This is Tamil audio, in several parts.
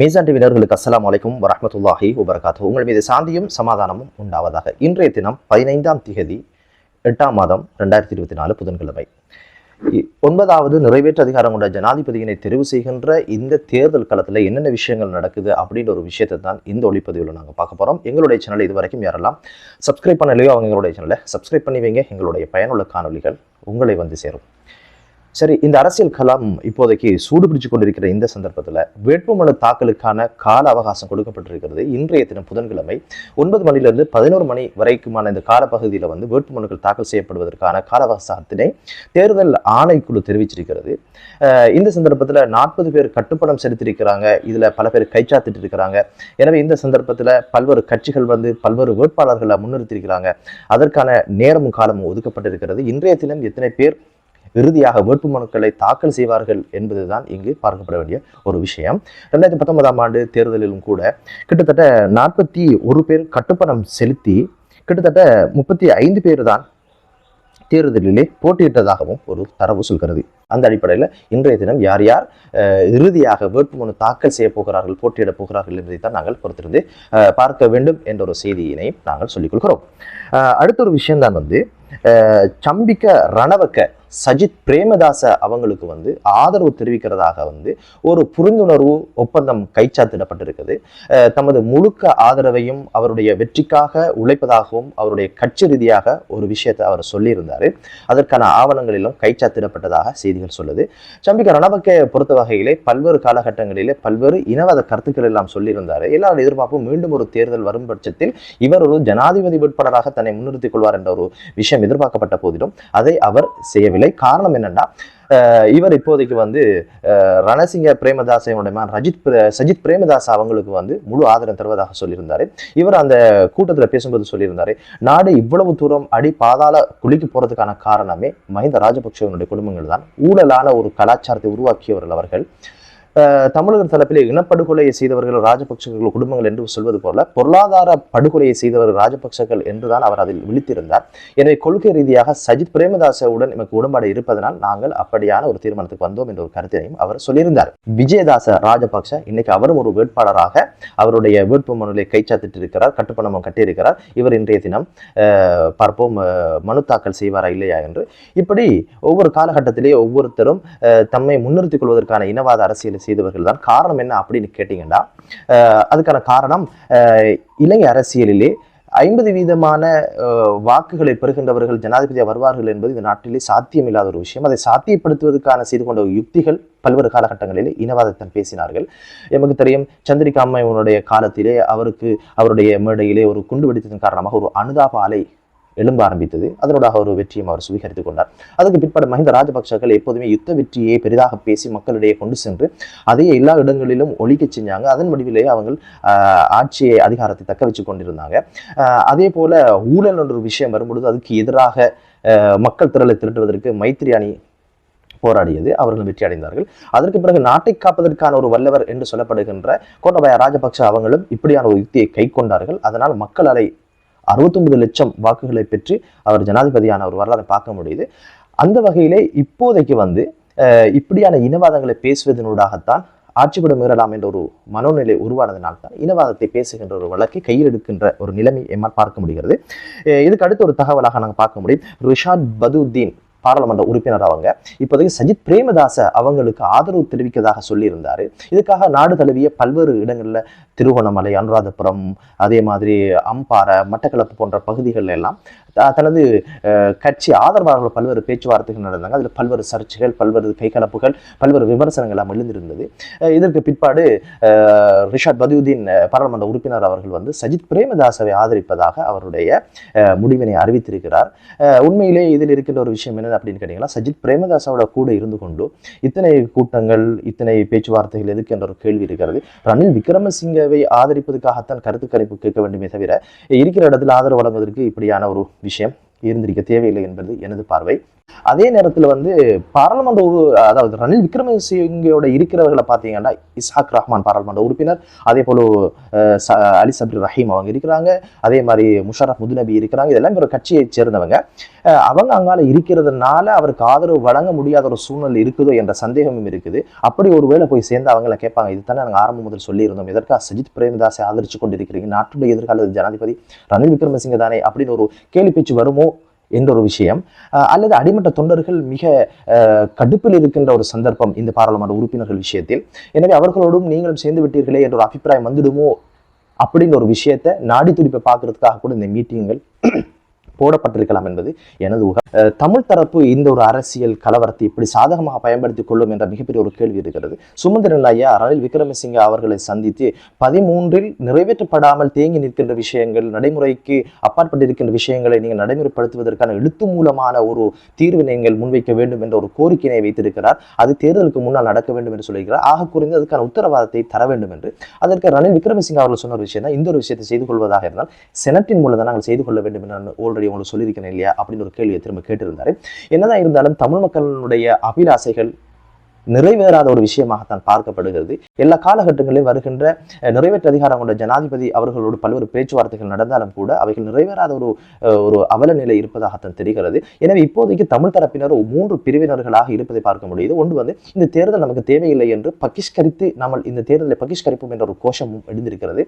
மீசான் டிவினர்களுக்கு அஸ்லாம் வலைக்கும் வரமத்துல்லாஹி வபரகாத்து உங்கள் மீது சாந்தியும் சமாதானமும் உண்டாவதாக. இன்றைய தினம் பதினைந்தாம் திகதி எட்டாம் மாதம் ரெண்டாயிரத்தி இருபத்தி நாலு புதன்கிழமை. ஒன்பதாவது நிறைவேற்று அதிகாரம் கொண்ட ஜனாதிபதியினை தெரிவு செய்கின்ற இந்த தேர்தல் களத்தில் என்னென்ன விஷயங்கள் நடக்குது அப்படின்ற ஒரு விஷயத்தை தான் இந்த ஒளிப்பதிவில் நாங்கள் பார்க்க போகிறோம் எங்களுடைய சேனல் இது வரைக்கும் யாரெல்லாம் சப்ஸ்கிரைப் பண்ணலையோ அவங்க எங்களுடைய சேனலை சப்ஸ்கிரைப் பண்ணி வைங்க. எங்களுடைய பயனுள்ள காணொளிகள் உங்களை வந்து சேரும். சரி இந்த அரசியல் கலாம் இப்போதைக்கு சூடுபிடிச்சு கொண்டிருக்கிற இந்த சந்தர்ப்பத்தில் வேட்புமனு தாக்கலுக்கான கால அவகாசம் கொடுக்கப்பட்டிருக்கிறது. இன்றைய தினம் புதன்கிழமை ஒன்பது மணிலிருந்து பதினோரு மணி வரைக்குமான இந்த காலப்பகுதியில் வந்து வேட்புமனுக்கள் தாக்கல் செய்யப்படுவதற்கான கால அவகாசத்தினை தேர்தல் ஆணைக்குழு தெரிவிச்சிருக்கிறது. இந்த சந்தர்ப்பத்தில் நாற்பது பேர் கட்டுப்பணம் செலுத்தியிருக்கிறாங்க. இதில் பல பேர் கைச்சாத்திட்டு இருக்கிறாங்க. எனவே இந்த சந்தர்ப்பத்தில் பல்வேறு கட்சிகள் வந்து பல்வேறு வேட்பாளர்களை முன்னிறுத்தியிருக்கிறாங்க. அதற்கான நேரமும் காலமும் ஒதுக்கப்பட்டிருக்கிறது. இன்றைய தினம் எத்தனை பேர் இறுதியாக வேட்புமனுக்களை தாக்கல் செய்வார்கள் என்பதுதான் இங்கு பார்க்கப்பட வேண்டிய ஒரு விஷயம். ரெண்டாயிரத்தி பத்தொன்பதாம் ஆண்டு தேர்தலிலும் கூட கிட்டத்தட்ட நாற்பத்தி ஒரு பேர் கட்டுப்பணம் செலுத்தி கிட்டத்தட்ட முப்பத்தி ஐந்து பேர் தான் தேர்தலிலே போட்டியிட்டதாகவும் ஒரு தரவு சொல்கிறது. அந்த அடிப்படையில் இன்றைய தினம் யார் யார் இறுதியாக வேட்புமனு தாக்கல் செய்ய போகிறார்கள் போட்டியிடப் போகிறார்கள் என்பதை தான் நாங்கள் பொறுத்திருந்து பார்க்க வேண்டும் என்ற ஒரு செய்தியினை நாங்கள் சொல்லிக் கொள்கிறோம். அடுத்த ஒரு விஷயம்தான் வந்து சம்பிக்க ரணவக்க சஜித் பிரேமதாச அவங்களுக்கு வந்து ஆதரவு தெரிவிக்கிறதாக வந்து ஒரு புரிந்துணர்வு ஒப்பந்தம் கைச்சாத்திடப்பட்டிருக்குது. தமது முழுக்க ஆதரவையும் அவருடைய வெற்றிக்காக உழைப்பதாகவும் அவருடைய கட்சி ரீதியாக ஒரு விஷயத்தை அவர் சொல்லியிருந்தார். அதற்கான ஆவணங்களிலும் கைச்சாத்திடப்பட்டதாக செய்திகள் சொல்லுது. சம்பிக்க ரணவக்கை பொறுத்த வகையிலே பல்வேறு காலகட்டங்களிலே பல்வேறு இனவாத கருத்துக்கள் எல்லாம் சொல்லியிருந்தார். எல்லாரும் எதிர்பார்ப்பும் மீண்டும் ஒரு தேர்தல் வரும் பட்சத்தில் இவர் ஒரு ஜனாதிபதி வேட்பாளராக தன்னை முன்னிறுத்திக் கொள்வார் என்ற ஒரு விஷயம் எதிர்பார்க்கப்பட்ட போதிலும் அதை அவர் செய்யவில்லை. காரணம் என்னன்னா இவர் இப்போதைக்கு வந்து ரணசிங்க பிரேமதாஸ் மகன் ரஜித் சஜித் பிரேமதாஸ் அவங்களுக்கு வந்து முழு ஆதரவு தருவதாக சொல்லியிருந்தாரு. இவர் அந்த கூட்டத்தில் பேசும்போது சொல்லியிருந்தாரு நாடு இவ்வளவு தூரம் அடி பாதாள குழிக்கு போறதுக்கான காரணமே மஹிந்த ராஜபக்சேவனுடைய குடும்பங்கள் தான். ஊழலான ஒரு கலாச்சாரத்தை உருவாக்கியவர்கள் அவர்கள். தமிழர் தரப்பிலே இனப்படுகொலையை செய்தவர்கள் ராஜபக்சர்கள் குடும்பங்கள் என்று சொல்வது போல பொருளாதார படுகொலையை செய்தவர் ராஜபக்சர்கள் என்றுதான் அவர் அதில் விழித்திருந்தார். எனவே கொள்கை ரீதியாக சஜித் பிரேமதாசவுடன் நமக்கு உடன்பாடு இருப்பதனால் நாங்கள் அப்படியான ஒரு தீர்மானத்துக்கு வந்தோம் என்ற ஒரு கருத்தினையும் அவர் சொல்லியிருந்தார். விஜயதாச ராஜபக்ச இன்னைக்கு அவரும் ஒரு வேட்பாளராக அவருடைய வேட்பு மனுவை கைச்சாத்திட்டு இருக்கிறார் கட்டுப்பணமும் கட்டியிருக்கிறார். இவர் இன்றைய தினம் அஹ், பார்ப்போம் மனு தாக்கல் செய்வாரா இல்லையா என்று. இப்படி ஒவ்வொரு காலகட்டத்திலே ஒவ்வொருத்தரும் அஹ், தம்மை முன்னிறுத்திக் கொள்வதற்கான இனவாத அரசியலை செய்தவர்கள் தான் காரணம் என்ன அப்படின்னு கேட்டீங்கன்னா அதுக்கான காரணம் இலங்கை அரசியலிலே ஐம்பது வீதமான வாக்குகளை பெறுகின்றவர்கள் ஜனாதிபதியாக வருவார்கள் என்பது இந்த நாட்டிலே சாத்தியமில்லாத ஒரு விஷயம். அதை சாத்தியப்படுத்துவதற்கான செய்து கொண்ட யுக்திகள் பல்வேறு காலகட்டங்களில் இனவாதத்தில் பேசினார்கள். எமக்கு தெரியும் சந்திரிகா அம்மையினுடைய காலத்திலே அவருக்கு அவருடைய மேடையிலே ஒரு குண்டு வெடித்ததன் காரணமாக ஒரு அனுதாப அலை எழும்ப ஆரம்பித்தது. அதனோடாக ஒரு வெற்றியும் அவர் சுவீகரித்துக் கொண்டார். அதுக்கு பிற்பாடு மஹிந்த ராஜபக்சர்கள் எப்போதுமே யுத்த வெற்றியை பெரிதாக பேசி மக்களிடையே கொண்டு சென்று அதையே எல்லா இடங்களிலும் ஒழிக்க செஞ்சாங்க. அதன் வடிவிலேயே அவங்க ஆட்சியை அதிகாரத்தை தக்க வச்சு கொண்டிருந்தாங்க. அதே போல ஊழல் என்ற ஒரு விஷயம் வரும்பொழுது அதுக்கு எதிராக மக்கள் திரளை திரட்டுவதற்கு மைத்திரி அணி போராடியது. அவர்கள் வெற்றி அடைந்தார்கள். அதற்கு பிறகு நாட்டை காப்பதற்கான ஒரு வல்லவர் என்று சொல்லப்படுகின்ற கோட்டபாய ராஜபக்ஷ அவங்களும் இப்படியான ஒரு யுக்தியை கை கொண்டார்கள் அதனால் மக்கள் அலை அறுபத்தொன்பது லட்சம் வாக்குகளை பெற்று அவர் ஜனாதிபதியான ஒரு வரலாறை பார்க்க முடியுது. அந்த வகையிலே இப்போதைக்கு வந்து இப்படியான இனவாதங்களை பேசுவதனூடாகத்தான் ஆட்சிப்பட மீறலாம் என்ற ஒரு மனோநிலை உருவானதினால் தான் இனவாதத்தை பேசுகின்ற ஒரு வழக்கை கையில் எடுக்கின்ற ஒரு நிலைமை எம்மால் பார்க்க முடிகிறது. இதுக்கு அடுத்த ஒரு தகவலாக நாங்கள் பார்க்க முடியும். ரிஷாட் பதுதீன் பாராளுமன்ற உறுப்பினர் அவங்க இப்போதைக்கு சஜித் பிரேமதாச அவங்களுக்கு ஆதரவு தெரிவிக்கதாக சொல்லியிருந்தாரு. இதுக்காக நாடு தழுவிய பல்வேறு இடங்களில் திருகோணமலை அனுராதபுரம் அதே மாதிரி அம்பாறை மட்டக்களப்பு போன்ற பகுதிகளில் எல்லாம் தனது கட்சி ஆதரவாளர்கள் பல்வேறு பேச்சுவார்த்தைகள் நடந்தாங்க. அதில் பல்வேறு சர்ச்சைகள் பல்வேறு கைகலப்புகள் பல்வேறு விமர்சனங்கள் எல்லாம் எழுந்திருந்தது. இதற்கு பிற்பாடு ரிஷாத் பதியுதீன் பாராளுமன்ற உறுப்பினர் அவர்கள் வந்து சஜித் பிரேமதாசவை ஆதரிப்பதாக அவருடைய முடிவினை அறிவித்திருக்கிறார். உண்மையிலே இதில் இருக்கின்ற ஒரு விஷயம் என்ன அப்படின்னு கேட்டீங்கன்னா சஜித் பிரேமதாசாவோட கூட இருந்து கொண்டு இத்தனை கூட்டங்கள் இத்தனை பேச்சுவார்த்தைகள் எதுக்கு என்ற ஒரு கேள்வி இருக்கிறது. ரணில் விக்ரமசிங்கவை ஆதரிப்பதற்காகத்தான் கருத்து கணிப்பு கேட்க வேண்டுமே தவிர இருக்கிற இடத்தில் ஆதரவு வழங்குவதற்கு இப்படியான ஒரு விஷயம் இருந்திருக்க தேவையில்லை என்பது எனது பார்வை. அதே நேரத்துல வந்து பாராளுமன்ற அதாவது ரணில் விக்ரமசிங்கோட இருக்கிறவர்களை பார்த்தீங்கன்னா இஸ்ஹாக் ரஹ்மான் பாராளுமன்ற உறுப்பினர் அதே போல அலி சப்ரி ரஹீம் அவங்க இருக்கிறாங்க அதே மாதிரி முஷாரப் முதுநபி இருக்கிறாங்க இதெல்லாம் ஒரு கட்சியை சேர்ந்தவங்க. அவங்க அங்கால இருக்கிறதுனால அவருக்கு ஆதரவு வழங்க முடியாத ஒரு சூழ்நிலை இருக்குதோ என்ற சந்தேகமும் இருக்குது. அப்படி ஒருவேளை போய் சேர்ந்து அவங்கள கேட்பாங்க இது தானே நாங்கள் ஆரம்பம் முதல் சொல்லியிருந்தோம் எதற்காக சஜித் பிரேமதாஸை ஆதரிச்சு கொண்டிருக்கிறீங்க நாட்டுடைய எதிர்கால ஜனாதிபதி ரணில் விக்ரமசிங்க தானே அப்படின்னு ஒரு கேள்வி பேச்சு வருமோ? என்ற ஒரு விஷயம். அல்லது அடிமட்ட தொண்டர்கள் மிக அஹ், கடுப்பில் இருக்கின்ற ஒரு சந்தர்ப்பம் இந்த பாராளுமன்ற உறுப்பினர்கள் விஷயத்தில். எனவே அவர்களோடும் நீங்களும் சேர்ந்து விட்டீர்களே என்ற ஒரு அபிப்பிராயம் வந்துடுமோ? அப்படின்ற ஒரு விஷயத்தை நாடி துடிப்பை பார்க்கறதுக்காக கூட இந்த மீட்டிங்கள் போடப்பட்டிருக்கலாம் என்பது எனது உக தமிழ் தரப்பு இந்த ஒரு அரசியல் கலவரத்தை இப்படி சாதகமாக பயன்படுத்திக் கொள்ளும் என்ற மிகப்பெரிய ஒரு கேள்வி இருக்கிறது. சுமந்திரன் ஐயா ரணில் விக்ரமசிங்க அவர்களை சந்தித்து பதிமூன்றில் நிறைவேற்றப்படாமல் தேங்கி நிற்கின்ற விஷயங்கள் நடைமுறைக்கு அப்பாற்பட்டிருக்கின்ற விஷயங்களை நீங்கள் நடைமுறைப்படுத்துவதற்கான எழுத்து மூலமான ஒரு தீர்வு நீங்கள் முன்வைக்க வேண்டும் என்ற ஒரு கோரிக்கையை வைத்திருக்கிறார். அது தேர்தலுக்கு முன்னால் நடக்க வேண்டும் என்று சொல்லியிருக்கிறார். ஆக குறைந்து அதுக்கான உத்தரவாதத்தை தர வேண்டும் என்று. அதற்கு ரணில் விக்ரமசிங்க அவர்கள் சொன்ன ஒரு விஷயம் தான். இந்த ஒரு விஷயத்தை செய்து கொள்வதாக இருந்தால் செனட்டின் மூலம் தான் நாங்கள் செய்து கொள்ள வேண்டும் என்று நான் ஆல்ரெடி உங்களுக்கு சொல்லியிருக்கிறேன் இல்லையா? அப்படின்னு ஒரு கேள்வியை திரும்ப கேட்டிருந்தாரு. என்னதான் இருந்தாலும் தமிழ் மக்களுடைய அபிலாசைகள் நிறைவேறாத ஒரு விஷயமாகத்தான் பார்க்கப்படுகிறது. எல்லா காலகட்டங்களிலும் வருகின்ற நிறைவேற்று நிறைவேற்ற அதிகாரம் கொண்ட ஜனாதிபதி அவர்களோடு பல்வேறு பேச்சுவார்த்தைகள் நடந்தாலும் கூட அவைகள் நிறைவேறாத ஒரு ஒரு அவல நிலை இருப்பதாகத்தான் தெரிகிறது. எனவே இப்போதைக்கு தமிழ் தரப்பினர் ஒரு மூன்று பிரிவினர்களாக இருப்பதை பார்க்க முடியுது. ஒன்று வந்து இந்த தேர்தல் நமக்கு தேவையில்லை என்று பகிஷ்கரித்து நம்ம இந்த தேர்தலை பகிஷ்கரிப்போம் என்ற ஒரு கோஷமும் எழுந்திருக்கிறது.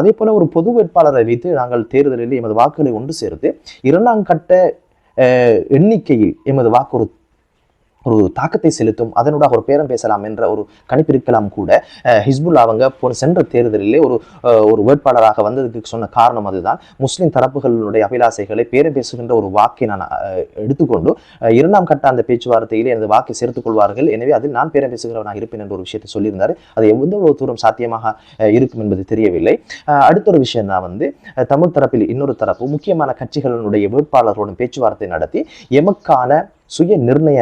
அதே போல ஒரு பொது வேட்பாளரை வைத்து நாங்கள் தேர்தலில் எமது வாக்குகளை ஒன்று சேர்த்து இரண்டாம் கட்ட எண்ணிக்கையில் எமது வாக்கு ஒரு ஒரு தாக்கத்தை செலுத்தும் அதனூடாக ஒரு பேரம் பேசலாம் என்ற ஒரு கணிப்பிருக்கலாம் கூட. ஹிஸ்புல்லா அவங்க போன சென்ற தேர்தலிலே ஒரு ஒரு வேட்பாளராக வந்ததுக்கு சொன்ன காரணம் அதுதான். முஸ்லிம் தரப்புகளுடைய அபிலாசைகளை பேரம் பேசுகின்ற ஒரு வாக்கை நான் எடுத்துக்கொண்டு இரண்டாம் கட்ட அந்த பேச்சுவார்த்தையிலே எனது வாக்கை சேர்த்துக் கொள்வார்கள். எனவே அதில் நான் பேரம் பேசுகிறவனாக இருப்பேன் என்ற ஒரு விஷயத்தை சொல்லியிருந்தார். அது எவ்வளவு தூரம் சாத்தியமாக இருக்கும் என்பது தெரியவில்லை. அடுத்த ஒரு விஷயம் தான் வந்து தமிழ் தரப்பில் இன்னொரு தரப்பு முக்கியமான கட்சிகளினுடைய வேட்பாளர்களுடன் பேச்சுவார்த்தை நடத்தி எமக்கான சுய நிர்ணய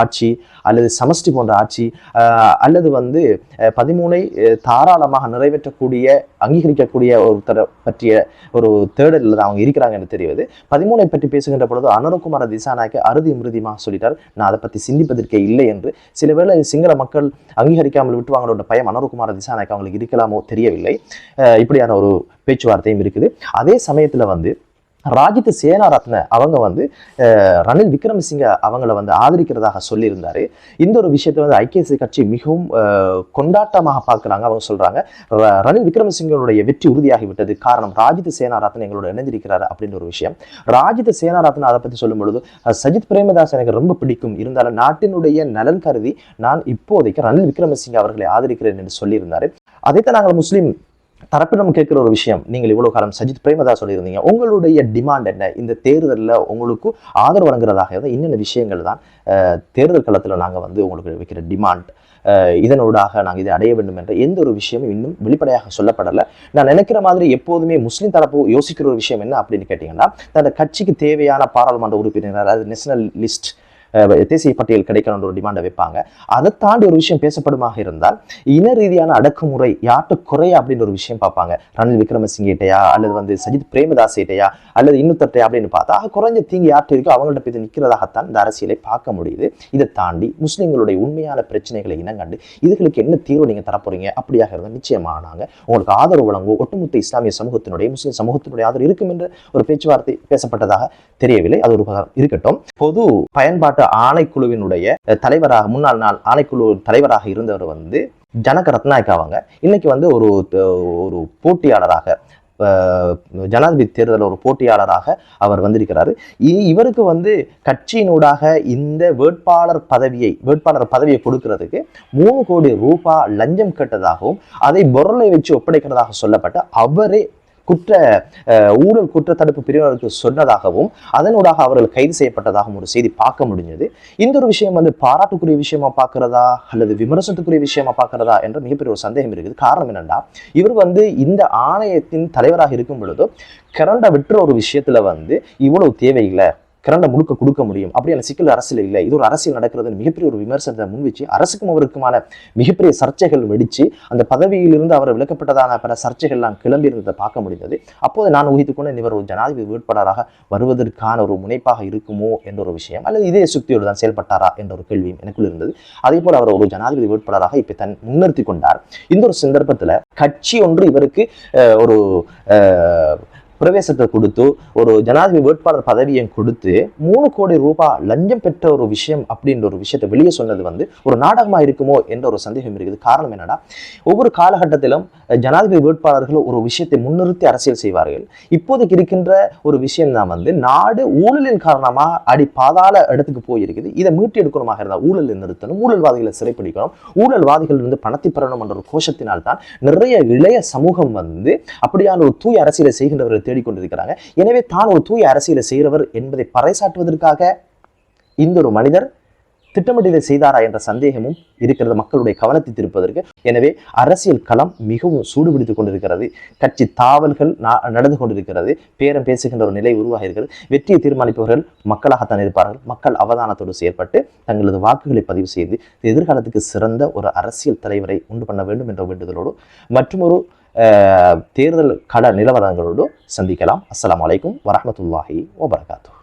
ஆட்சி அல்லது சமஷ்டி போன்ற ஆட்சி அல்லது வந்து பதிமூனை தாராளமாக நிறைவேற்றக்கூடிய அங்கீகரிக்கக்கூடிய ஒருத்தரை பற்றிய ஒரு தேடலில் தான் அவங்க இருக்கிறாங்க என்று தெரிவது. பதிமூனை பற்றி பேசுகின்ற பொழுது அனுரகுமார திசாநாயக்க அறுதி மிருதிமாக சொல்லிட்டார் நான் அதை பற்றி சிந்திப்பதற்கே இல்லை என்று. சில வேளை சிங்கள மக்கள் அங்கீகரிக்காமல் விட்டுவாங்களோட பயம் அனுரகுமார திசாநாயக்க அவங்களுக்கு இருக்கலாமோ தெரியவில்லை. இப்படியான ஒரு பேச்சுவார்த்தையும் இருக்குது. அதே சமயத்தில் வந்து ராஜித் சேனாரத்ன அவங்க வந்து ரணில் விக்ரமசிங்க அவங்கள வந்து ஆதரிக்கிறதாக சொல்லியிருந்தாரு. இந்த ஒரு விஷயத்தை வந்து ஐக்கிய கட்சி மிகவும் கொண்டாட்டமாக பார்க்குறாங்க அவங்க சொல்றாங்க. ரணில் விக்ரமசிங்கனுடைய வெற்றி உறுதியாகிவிட்டது. காரணம் ராஜித் சேனாரத்ன எங்களோட இணைஞ்சிருக்கிறார் அப்படின்ற ஒரு விஷயம். ராஜித் சேனாரத்ன அதை பற்றி சொல்லும் பொழுது சஜித் பிரேமதாஸ் எனக்கு ரொம்ப பிடிக்கும். இருந்தாலும் நாட்டினுடைய நலன் கருதி நான் இப்போதைக்கு ரணில் விக்ரமசிங்க அவர்களை ஆதரிக்கிறேன் என்று சொல்லியிருந்தார். அதைத்தான் நாங்கள் முஸ்லீம் தரப்பிடம் கேட்குற ஒரு விஷயம் நீங்கள் இவ்வளவு காலம் சஜித் பிரேமதாஸ் சொல்லியிருந்தீங்க. உங்களுடைய டிமாண்ட் என்ன? இந்த தேர்தலில் உங்களுக்கு ஆதரவு வழங்குறதாக என்னென்ன இன்னென்ன விஷயங்கள் தான் தேர்தல் களத்தில் நாங்கள் வந்து உங்களுக்கு வைக்கிற டிமாண்ட் இதனூடாக நாங்கள் இதை அடைய வேண்டும் என்ற எந்த ஒரு விஷயமும் இன்னும் வெளிப்படையாக சொல்லப்படலை. நான் நினைக்கிற மாதிரி எப்போதுமே முஸ்லீம் தரப்பு யோசிக்கிற ஒரு விஷயம் என்ன அப்படின்னு கேட்டிங்கன்னா அந்த கட்சிக்கு தேவையான பாராளுமன்ற உறுப்பினர் அதாவது நேஷனல் லிஸ்ட் தேசிய பட்டியல் கிடைக்கணும்ன்ற ஒரு டிமாண்டை வைப்பாங்க. அதை தாண்டி ஒரு விஷயம் பேசப்படுமாக இருந்தால் இன ரீதியான அடக்குமுறை யார்கிட்ட குறைய அப்படின்ற ஒரு விஷயம் பார்ப்பாங்க. ரணில் விக்ரமசிங்கிட்டையா அல்லது வந்து சஜித் பிரேமதாஸ்கிட்டையா அல்லது இன்னுத்தட்டையா அப்படின்னு பார்த்தா குறைஞ்ச தீங்கு யார்கிட்ட இருக்கோ அவங்கள்ட்ட போய் நிற்கிறதாகத்தான் இந்த அரசியலை பார்க்க முடியுது. இதை தாண்டி முஸ்லீம்களுடைய உண்மையான பிரச்சனைகளை இனங்கண்டு இதுகளுக்கு என்ன தீர்வு நீங்கள் தரப்போறீங்க? அப்படியாக இருந்தால் நிச்சயமாக நாங்கள் உங்களுக்கு ஆதரவு வழங்குவோம். ஒட்டுமொத்த இஸ்லாமிய சமூகத்தினுடைய முஸ்லீம் சமூகத்தினுடைய ஆதரவு இருக்கும் என்ற ஒரு பேச்சுவார்த்தை பேசப்பட்டதாக தெரியவில்லை. அது ஒரு இருக்கட்டும். பொது பயன்பாட்டு ஆணைக்குழுவினுடைய தலைவராக முன்னாள் நாள் ஆணைக்குழு தலைவராக இருந்தவர் வந்து ஜனக ரத்நாயக் அவங்க இன்னைக்கு வந்து ஒரு ஒரு போட்டியாளராக ஜனாதிபதி தேர்தலில் ஒரு போட்டியாளராக அவர் வந்திருக்கிறாரு. இவருக்கு வந்து கட்சியினூடாக இந்த வேட்பாளர் பதவியை வேட்பாளர் பதவியை கொடுக்கிறதுக்கு மூணு கோடி ரூபாய் லஞ்சம் கேட்டதாகவும் அதை பொருளை வச்சு ஒப்படைக்கிறதாக சொல்லப்பட்ட அவரே குற்ற ஊழல் குற்றத்தடுப்பு பிரிவினருக்கு சொன்னதாகவும் அதனூடாக அவர்கள் கைது செய்யப்பட்டதாகவும் ஒரு செய்தி பார்க்க முடிஞ்சது. இந்த ஒரு விஷயம் வந்து பாராட்டுக்குரிய விஷயமா பார்க்கிறதா அல்லது விமர்சனத்துக்குரிய விஷயமா பார்க்கிறதா என்ற மிகப்பெரிய ஒரு சந்தேகம் இருக்குது. காரணம் என்னன்னா இவர் வந்து இந்த ஆணையத்தின் தலைவராக இருக்கும் பொழுது கரண்டை விட்டுற ஒரு விஷயத்துல வந்து இவ்வளவு தேவையில்லை. கிரண்ட முழுக்க கொடுக்க முடியும். அப்படியான சிக்கல் அரசியல் இல்லை. இது ஒரு அரசியல் நடக்கிறது மிகப்பெரிய ஒரு விமர்சனத்தை முன்வச்சு அரசுக்கும் அவருக்குமான மிகப்பெரிய சர்ச்சைகள் வெடிச்சு அந்த பதவியிலிருந்து அவர் விளக்கப்பட்டதான பல சர்ச்சைகள்லாம் கிளம்பி இருந்ததை பார்க்க முடிந்தது. அப்போது நான் ஊகித்துக்கொண்டு இவர் ஒரு ஜனாதிபதி வேட்பாளராக வருவதற்கான ஒரு முனைப்பாக இருக்குமோ என்ற ஒரு விஷயம் அல்லது இதே சுக்தியோடு தான் செயல்பட்டாரா என்ற ஒரு கேள்வியும் எனக்குள் இருந்தது. அதே போல அவர் ஒரு ஜனாதிபதி வேட்பாளராக இப்ப தன் முன்னிறுத்தி கொண்டார். இந்த ஒரு சந்தர்ப்பத்துல கட்சி ஒன்று இவருக்கு அஹ், ஒரு அஹ், பிரவேசத்தை கொடுத்து ஒரு ஜனாதிபதி வேட்பாளர் பதவியை கொடுத்து மூணு கோடி ரூபாய் லஞ்சம் பெற்ற ஒரு விஷயம் அப்படின்ற ஒரு விஷயத்தை வெளியே சொன்னது வந்து ஒரு நாடகமா இருக்குமோ என்ற ஒரு சந்தேகம் இருக்குது. காரணம் என்னன்னா ஒவ்வொரு காலகட்டத்திலும் ஜனாதிபதி வேட்பாளர்கள் ஒரு விஷயத்தை முன்னிறுத்தி அரசியல் செய்வார்கள். இப்போதைக்கு இருக்கின்ற ஒரு விஷயம் தான் வந்து நாடு ஊழலின் காரணமா அடி பாதாள இடத்துக்கு போயிருக்குது. இதை மீட்டு எடுக்கணுமாக இருந்தால் ஊழலை நிறுத்தணும் ஊழல்வாதிகளை சிறைப்பிடிக்கணும். ஊழல்வாதிகள் இருந்து பணத்தை பெறணும் என்ற ஒரு கோஷத்தினால் தான் நிறைய இளைய சமூகம் வந்து அப்படியான ஒரு தூய அரசியலை செய்கின்றவர்கள் தேடிக்கொண்டிருக்கிறாங்க. எனவே தான் ஒரு தூய அரசியலை செய்கிறவர் என்பதை பறைசாற்றுவதற்காக இந்த ஒரு மனிதர் திட்டமிட்டு இதை செய்தாரா என்ற சந்தேகமும் இருக்கிறது மக்களுடைய கவனத்தை திருப்பதற்கு. எனவே அரசியல் களம் மிகவும் சூடுபிடித்துக் கொண்டிருக்கிறது. கட்சி தாவல்கள் நடந்து கொண்டிருக்கிறது. பேரம் பேசுகின்ற ஒரு நிலை உருவாகிறது வெற்றியை தீர்மானிப்பவர்கள் மக்களாகத்தான் இருப்பார்கள். மக்கள் அவதானத்தோடு செயற்பட்டு தங்களது வாக்குகளை பதிவு செய்து எதிர்காலத்துக்கு சிறந்த ஒரு அரசியல் தலைவரை உண்டு பண்ண வேண்டும் என்ற வேண்டுதலோடு மற்றும் ஒரு தேர்தல் கள நிலவரங்களோடு சந்திக்கலாம். அஸ்லாம் அலைக்கும் வரமத்துல்லாஹி வபரகாத்து